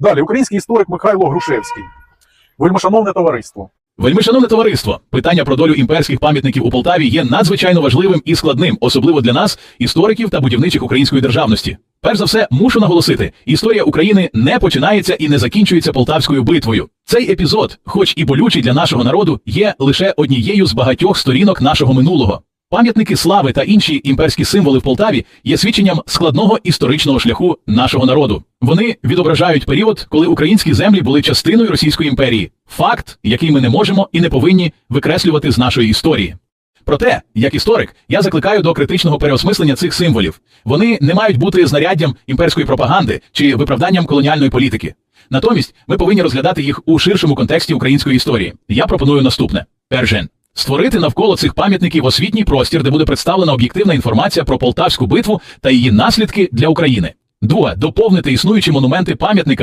Далі, український історик Михайло Грушевський. Вельмишановне товариство. Вельмишановне товариство, питання про долю імперських пам'ятників у Полтаві є надзвичайно важливим і складним, особливо для нас, істориків та будівничих української державності. Перш за все, мушу наголосити: історія України не починається і не закінчується полтавською битвою. Цей епізод, хоч і болючий для нашого народу, є лише однією з багатьох сторінок нашого минулого. Пам'ятники слави та інші імперські символи в Полтаві є свідченням складного історичного шляху нашого народу. Вони відображають період, коли українські землі були частиною Російської імперії. Факт, який ми не можемо і не повинні викреслювати з нашої історії. Проте, як історик, я закликаю до критичного переосмислення цих символів. Вони не мають бути знаряддям імперської пропаганди чи виправданням колоніальної політики. Натомість ми повинні розглядати їх у ширшому контексті української історії. Я пропоную наступне: Першин. Створити навколо цих пам'ятників освітній простір, де буде представлена об'єктивна інформація про Полтавську битву та її наслідки для України. Друге доповнити існуючі монументи пам'ятниками.